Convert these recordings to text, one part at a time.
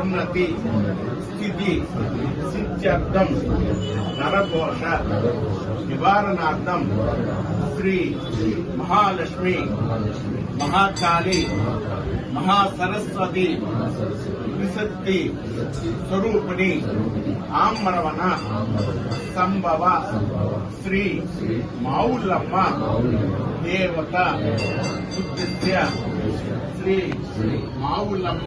ఉన్నతి స్థితి సిత్యర్థం నరఘోష నివారణార్థం శ్రీ మహాలక్ష్మి మహాకాళి మహాసరస్వతి విశక్తి స్వరూపిణి ఆంబరవన సంభవ శ్రీ మావుల్లమ్మ దేవత ఉద్దిశ్య శ్రీ మావుల్లమ్మ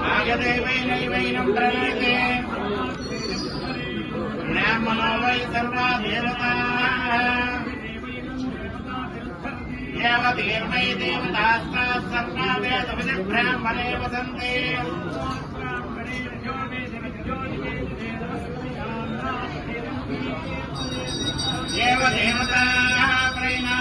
నాగదేవైనైవైనం ప్రణయతే బ్రాహ్మణో వై సర్వా దేవతా దేవతేర్వై దేవతాస్తా సర్వా వేదవిధి బ్రాహ్మణే వసంతే దేవదేవతా ప్రైణా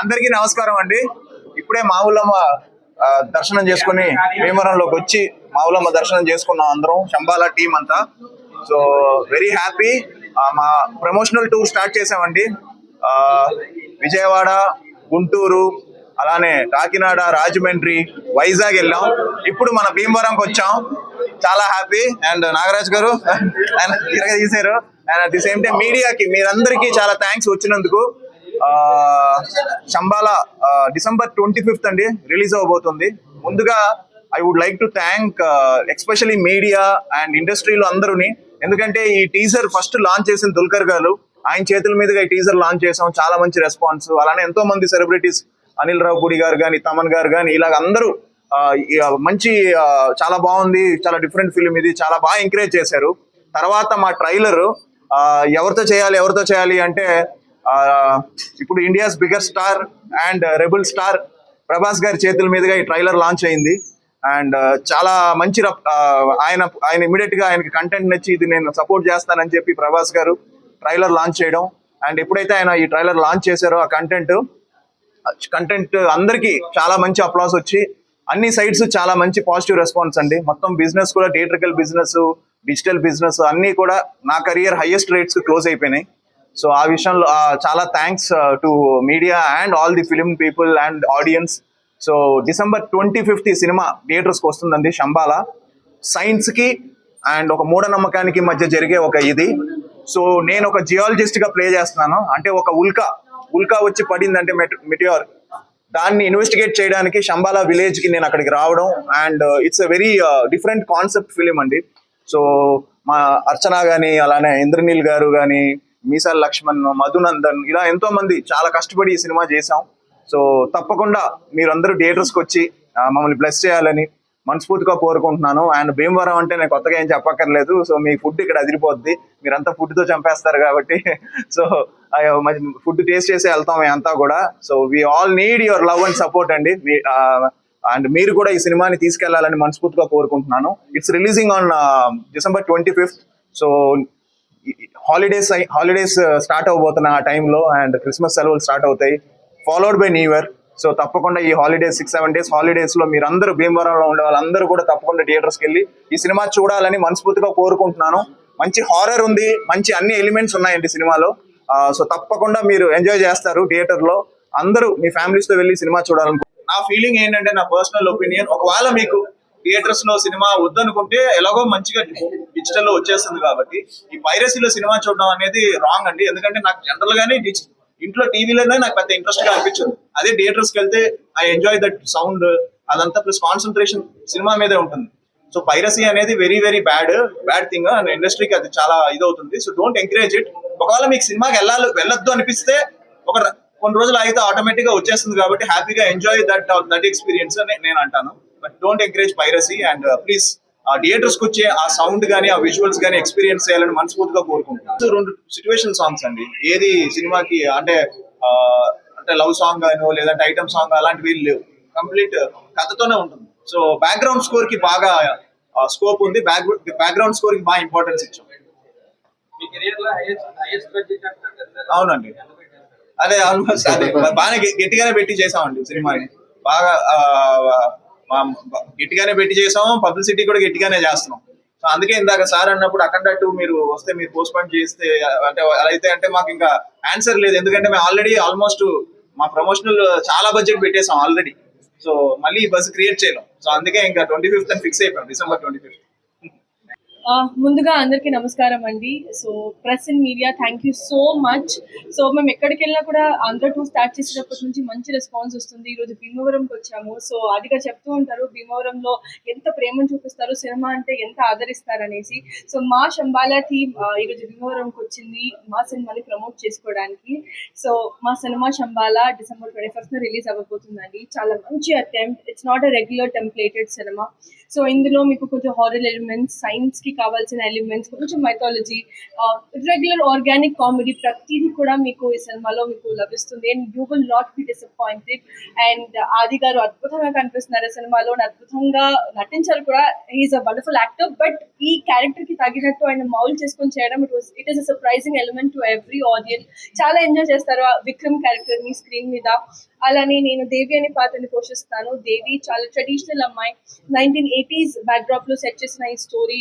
అందరికీ నమస్కారం అండి. ఇప్పుడే మావులమ్మ దర్శనం చేసుకుని భీమవరంలోకి వచ్చి మావులమ్మ దర్శనం చేసుకున్నాం అందరం శంబాలా టీం అంతా. సో వెరీ హ్యాపీ మా ప్రమోషనల్ టూర్ స్టార్ట్ చేసామండి విజయవాడ గుంటూరు అలానే కాకినాడ రాజమండ్రి వైజాగ్ వెళ్ళాం. ఇప్పుడు మన భీమవరంకి వచ్చాం. చాలా హ్యాపీ. అండ్ నాగరాజ్ గారు ఆయన తీశారు. And at the same time మీడియాకి మీరందరికీ చాలా థ్యాంక్స్ వచ్చినందుకు. ఆ, శంబాల డిసెంబర్ ట్వంటీ ఫిఫ్త్ అండి రిలీజ్ అవ్వబోతుంది ముందుగా I would like to thank especially media and ఇండస్ట్రీలో అందరూని. ఎందుకంటే ఈ టీజర్ ఫస్ట్ లాంచ్ చేసిన దుల్కర్ గారు. ఆయన చేతుల మీదుగా ఈ టీజర్ లాంచ్ చేసాం. చాలా మంచి రెస్పాన్స్. అలానే ఎంతో మంది సెలబ్రిటీస్ అనిల్ రావుపూడి గారు కానీ తమన్ గారు కానీ ఇలాగ అందరూ మంచి చాలా బాగుంది చాలా డిఫరెంట్ ఫిలిం ఇది చాలా బాగా ఎంకరేజ్ చేశారు. తర్వాత మా ట్రైలర్ ఎవరితో చేయాలి ఎవరితో చేయాలి అంటే ఇప్పుడు India's bigger star and rebel star Prabhas గారి చేతుల మీదుగా ఈ ట్రైలర్ లాంచ్ అయింది. అండ్ చాలా మంచి రప్- ఆయన ఆయన ఇమీడియట్గా ఆయనకి కంటెంట్ నచ్చి ఇది నేను సపోర్ట్ చేస్తానని చెప్పి ప్రభాస్ గారు ట్రైలర్ లాంచ్ చేయడం. అండ్ ఎప్పుడైతే ఆయన ఈ ట్రైలర్ లాంచ్ చేశారో ఆ కంటెంట్ కంటెంట్ అందరికి చాలా మంచి అప్లాస్ వచ్చి అన్ని సైడ్స్ చాలా మంచి పాజిటివ్ రెస్పాన్స్ అండి. మొత్తం బిజినెస్ కూడా థియేట్రికల్ బిజినెస్ డిజిటల్ బిజినెస్ అన్ని కూడా నా కెరియర్ హైయెస్ట్ రేట్స్ క్లోజ్ అయిపోయినాయి. సో ఆ విషయంలో చాలా thanks to media and all the film people and audience so December twenty fifth ఈ సినిమా థియేటర్స్కి వస్తుందండి శంబాలా సైన్స్కి అండ్ ఒక మూఢనమ్మకానికి మధ్య జరిగే ఒక ఇది. సో నేను ఒక జియాలజిస్ట్గా ప్లే చేస్తున్నాను. అంటే ఒక ఉల్కా ఉల్కా వచ్చి పడిందంటే మెటియోర్ దాన్ని ఇన్వెస్టిగేట్ చేయడానికి శంబాలా విలేజ్కి నేను అక్కడికి రావడం and it's a very different concept film అండి. సో మా అర్చన గాని అలానే ఇంద్రనీల్ గారు గాని మీసాల్ లక్ష్మణ్ మధునందన్ ఇలా ఎంతో మంది చాలా కష్టపడి ఈ సినిమా చేశాం. సో తప్పకుండా మీరందరూ థియేటర్స్కి వచ్చి మమ్మల్ని బ్లెస్ చేయాలని మనస్ఫూర్తిగా కోరుకుంటున్నాను. అండ్ భీమవరం అంటే నేను కొత్తగా ఏం చెప్పక్కర్లేదు. సో మీ ఫుడ్ ఇక్కడ అదిరిపోద్ది. మీరంతా ఫుడ్తో తో చంపేస్తారు కాబట్టి. సో ఫుడ్ టేస్ట్ చేసి వెళ్తాం అంతా కూడా. So we all need your love and. Support అండి అండ్ మీరు కూడా ఈ సినిమాని తీసుకెళ్ళాలని మనస్ఫూర్తిగా కోరుకుంటున్నాను. It's releasing on December twenty fifth so holidays holidays start అవబోతున్న ఆ టైంలో అండ్ క్రిస్మస్ సెలవులు స్టార్ట్ అవుతాయి. Followed by new year so తప్పకుండా ఈ హాలిడేస్ సిక్స్ సెవెన్ డేస్ హాలిడేస్లో మీరందరూ భీమవరంలో ఉండే వాళ్ళందరూ కూడా తప్పకుండా థియేటర్స్కి వెళ్ళి ఈ సినిమా చూడాలని మనస్ఫూర్తిగా కోరుకుంటున్నాను. మంచి హారర్ ఉంది మంచి అన్ని ఎలిమెంట్స్ ఉన్నాయండి సినిమాలో. సో తప్పకుండా మీరు ఎంజాయ్ చేస్తారు థియేటర్లో. అందరూ మీ ఫ్యామిలీస్తో వెళ్ళి సినిమా చూడాలనుకుంటున్నారు. నా ఫీలింగ్ ఏంటంటే నా పర్సనల్ ఒపీనియన్ ఒకవేళ మీకు థియేటర్స్లో సినిమా వద్దనుకుంటే ఎలాగో మంచిగా డిజిటల్లో వచ్చేస్తుంది కాబట్టి ఈ పైరసీలో సినిమా చూడడం అనేది రాంగ్ అండి. ఎందుకంటే నాకు జనరల్ గానే ఇంట్లో టీవీలోనే నాకు పెద్ద ఇంట్రెస్ట్గా అనిపించదు. అదే థియేటర్స్కి వెళ్తే ఐ ఎంజాయ్ దట్ సౌండ్. అదంతా ప్లస్ కాన్సన్ట్రేషన్ సినిమా మీదే ఉంటుంది. సో పైరసీ అనేది very very bad bad thing. And ఇండస్ట్రీకి అది చాలా ఇదవుతుంది. So don't encourage it. ఒకవేళ మీకు సినిమాకి వెళ్ళాలి వెళ్ళొద్దు అనిపిస్తే ఒక కొన్ని రోజులు అయితే ఆటోమేటిక్గా వచ్చేస్తుంది కాబట్టి హ్యాపీగా ఎంజాయ్ దట్ దట్ ఎక్స్పీరియన్స్ అని నేను అంటాను. But don't encourage piracy and please ఆ థియేటర్స్కి వచ్చే ఆ సౌండ్ గానీ ఆ విజువల్స్ గానీ ఎక్స్పీరియన్స్ చేయాలని మనస్ఫూర్తిగా కోరుకుంటున్నాను. రెండు సిచ్యువేషన్ సాంగ్స్ అండి. ఏది సినిమాకి అంటే ఆ, అంటే లవ్ సాంగ్ గానో లేదంటే ఐటమ్ సాంగ్ అలాంటివి లేవు. కంప్లీట్ కథతోనే ఉంటుంది. సో బ్యాక్గ్రౌండ్ స్కోర్కి బాగా స్కోప్ ఉంది. బ్యాక్ బ్యాక్గ్రౌండ్ స్కోర్కి బాగా ఇంపార్టెన్స్ ఇచ్చాం. అవునండి. అదే ఆల్మోస్ట్ అదే. బాగానే గట్టి- గట్టిగానే పెట్టి చేసామండి సినిమాని. బాగా ఆ, మా- గట్టిగానే పెట్టి చేసాం పబ్లిసిటీ కూడా గట్టిగానే చేస్తున్నాం. సో అందుకే ఇందాక సార్ అన్నప్పుడు అక్కడ టూ మీరు వస్తే మీరు పోస్ట్ పోన్ చేస్తే అంటే అలా అయితే అంటే మాకు ఇంకా ఆన్సర్ లేదు. ఎందుకంటే మేము ఆల్రెడీ ఆల్మోస్ట్ మా ప్రమోషనల్ చాలా బడ్జెట్ పెట్టేసాం ఆల్రెడీ సో మళ్ళీ ఈ బస్ క్రియేట్ చేయలేం. సో అందుకే ఇంకా ట్వంటీ ఫిఫ్త్ అని ఫిక్స్ అయిపోయాం డిసెంబర్ ట్వంటీ ఫిఫ్త్ ముందుగా అందరికీ నమస్కారం అండి. So press and media thank you so much so మేము ఎక్కడికి వెళ్ళినా కూడా ఆంధ్ర టూ స్టార్ట్ చేసేటప్పటి నుంచి మంచి రెస్పాన్స్ వస్తుంది. ఈరోజు భీమవరంకి వచ్చాము. సో అదిగా చెప్తూ ఉంటారు భీమవరంలో ఎంత ప్రేమను చూపిస్తారు సినిమా అంటే ఎంత ఆదరిస్తారు అనేసి సో మా శంబాలా టీమ్ ఈరోజు భీమవరంకి వచ్చింది మా సినిమాని ప్రమోట్ చేసుకోవడానికి. సో మా సినిమా శంబాలా డిసెంబర్ ట్వంటీ ఫస్ట్న రిలీజ్ అవ్వబోతుందండి. చాలా మంచి attempt it's not a regular templated cinema so ఇందులో మీకు కొంచెం హారర్ ఎలిమెంట్స్ సైన్స్కి కావాల్సిన ఎలిమెంట్స్ కొంచెం మైథాలజీ రెగ్యులర్ ఆర్గానిక్ కామెడీ ప్రతిదీ కూడా మీకు ఈ సినిమాలో మీకు లభిస్తుంది. And you will not be disappointed and Aadi గారు అద్భుతంగా కనిపిస్తున్నారు సినిమాలో. అద్భుతంగా నటించారు కూడా. He is a wonderful actor but ఈ క్యారెక్టర్కి తగినట్టు ఆయన మౌల్ చేసుకొని చేయడం it was it is a surprising element to every audience చాలా ఎంజాయ్ చేస్తారు విక్రమ్ క్యారెక్టర్ని స్క్రీన్ మీద. అలానే నేను దేవి అనే పాత్రని పోషిస్తాను. దేవి చాలా ట్రెడిషనల్ అమ్మాయి. నైన్టీన్ ఎయిటీస్ బ్యాక్డ్రాప్లో సెట్ చేసిన ఈ స్టోరీ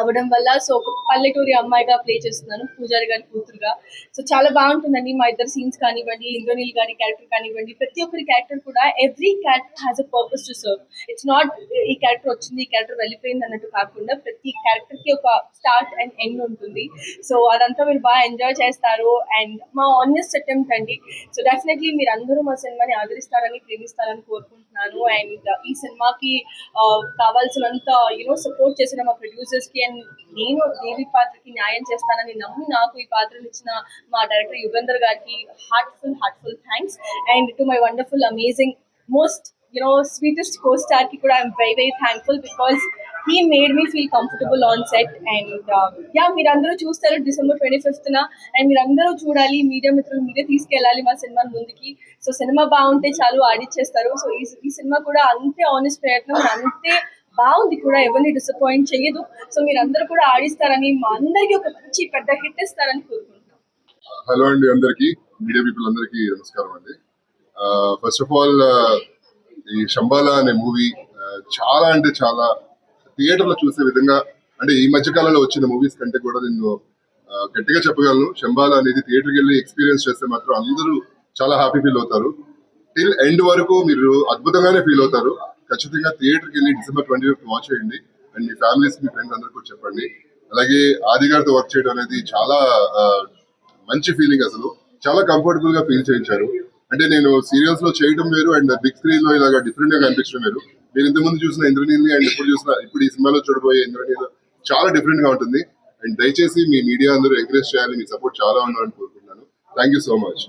అవ్వడం వల్ల సో ఒక పల్లెటూరి అమ్మాయిగా ప్లే చేస్తున్నాను పూజారి గారి కూతురుగా. సో చాలా బాగుంటుందండి మా ఇద్దరు సీన్స్ కానివ్వండి ఇంద్రనీల్ గారి క్యారెక్టర్ కానివ్వండి. ప్రతి ఒక్కరి క్యారెక్టర్ కూడా every character has a purpose to serve it's not ఈ క్యారెక్టర్ వచ్చింది ఈ క్యారెక్టర్ వెళ్ళిపోయింది అన్నట్టు కాకుండా ప్రతి క్యారెక్టర్కి ఒక స్టార్ట్ అండ్ ఎండ్ ఉంటుంది. సో అదంతా మీరు బాగా ఎంజాయ్ చేస్తారు. అండ్ మా ఆనెస్ట్ అటెంప్ట్ అండి. సో డెఫినెట్లీ మీరు అందరూ మా సినిమాని ఆదరిస్తారని ప్రేమిస్తారని కోరుకుంటున్నాను. అండ్ ఈ సినిమాకి కావాల్సినంత యూనో సపోర్ట్ చేసిన మా ప్రొడ్యూసర్స్కి అండ్ నేను దేవి పాత్రకి న్యాయం చేస్తానని నమ్మి నాకు ఈ పాత్రను ఇచ్చిన మా డైరెక్టర్ యుగంధర్ గారికి heartful heartful thanks and to my wonderful amazing most you know sweetest co స్టార్కి కూడా I'm very very thankful because he made me feel comfortable on set and yeah మీరందరూ చూస్తారు డిసెంబర్ ట్వంటీ ఫిఫ్త్ అండ్ మీరందరూ చూడాలి media మిత్రులు మీరే తీసుకెళ్ళాలి మా cinema ముందుకి. సో సినిమా బాగుంటే చాలు ఆడిచ్చేస్తారు. సో ఈ ఈ సినిమా కూడా అంతే ఆనెస్ట్ ప్రయత్నం అంతే బాగుంది కూడా ఎవరిని డిసప్పాయింట్ చేయదు. సో మీరు అందరూ కూడా ఆడిస్తారని మా అందరికీ ఒక మంచి పెద్ద హిట్ ఇస్తారని కోరుకుంటున్నాం. హలో అండి అందరికి మీడియా పీపుల్ అందరికి నమస్కారం అండి. ఫస్ట్ ఆఫ్ ఆల్ ఈ శంబాలా అనే మూవీ చాలా అంటే చాలా థియేటర్లో చూసే విధంగా అంటే ఈ మధ్య కాలంలో వచ్చిన మూవీస్ కంటే కూడా నేను గట్టిగా చెప్పగలను. శంబాలా అనేది థియేటర్కి వెళ్ళి ఎక్స్పీరియన్స్ చేస్తే మాత్రం అందరూ చాలా హ్యాపీ ఫీల్ అవుతారు. టిల్ ఎండ్ వరకు మీరు అద్భుతంగానే ఫీల్ అవుతారు. ఖచ్చితంగా థియేటర్కి వెళ్ళి డిసెంబర్ ట్వంటీ ఫిఫ్త్ వాచ్ చేయండి. అండ్ మీ ఫ్యామిలీస్ మీ ఫ్రెండ్స్ అందరికీ కూడా చెప్పండి. అలాగే ఆది గారితో వర్క్ చేయడం అనేది చాలా మంచి ఫీలింగ్ అసలు. చాలా కంఫర్టబుల్గా ఫీల్ చేయించారు. అంటే నేను సీరియల్స్లో చేయడం వేరు అండ్ బిగ్ స్క్రీన్లో ఇలాగా డిఫరెంట్గా కనిపించడం వేరు. నేను ఇంతకుముందు చూసిన ఇంద్రనీల్ని అండ్ ఇప్పుడు చూసిన ఇప్పుడు ఈ సినిమాలో చూడబోయే ఇంద్రనీల్ చాలా డిఫరెంట్గా ఉంటుంది. అండ్ దయచేసి మీ మీడియా అందరూ ఎంకరేజ్ చేయాలి. మీ సపోర్ట్ చాలా ఉండాలని కోరుకుంటున్నాను. Thank you so much